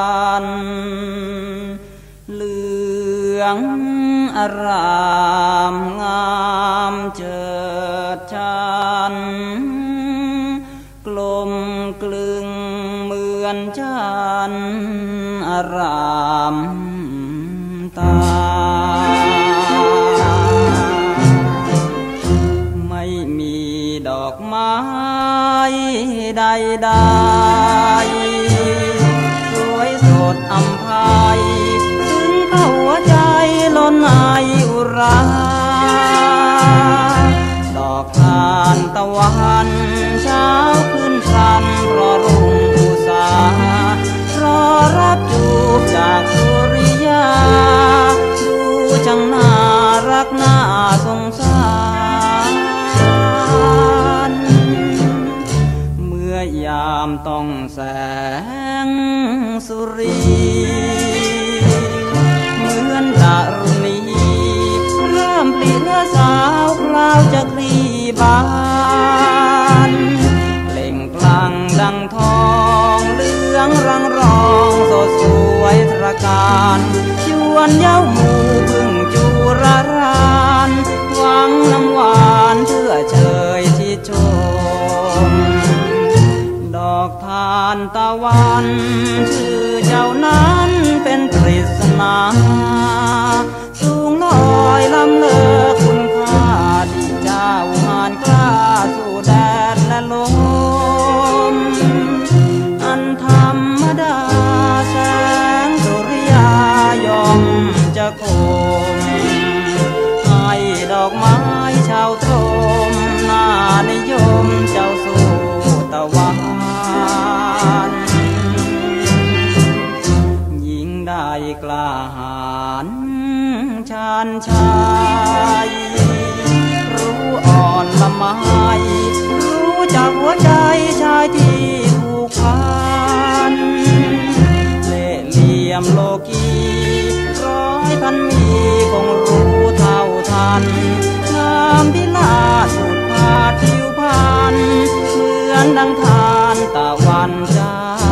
ะวันเหลืองอารามงามเจิดชันกลมกลึงเหมือนจันร์อารามตา ไม่มีดอกไม้ใดๆ สวยสดอำไพยถึงเข้าหัวใจล้นไออุรา ดอกทานตะวันเช้าขึ้นพรันรอรุ่งอุสารอรับจูบจากสุริยา ดูจังน่ารักน่าสงสารเมื่อยามต้องแสง รี เหมือนดารุณีเริ่มปลีเนื้อสาวคราวจะคลีบานเล่งกลังดังทองเหลืองรังรองสดสวยตระการชวนเย้าหมู อกทานตะวันชื่อเจ้านั้นเป็นปริศนาสูงลอยลำเลอคุณค่าที่เจ้าหานกล้าสู่แดดและลม ญิงได้กล้าหาญชาญชายรู้อ่อนละไมรู้จักหัวใจชายที่ถูกพันเล่เหลี่ยมโลกีร้อยพันมีคงรู้เท่าทันงามพิลาสุดผาดผิวพันเหมือนดังทานตะวันจ้า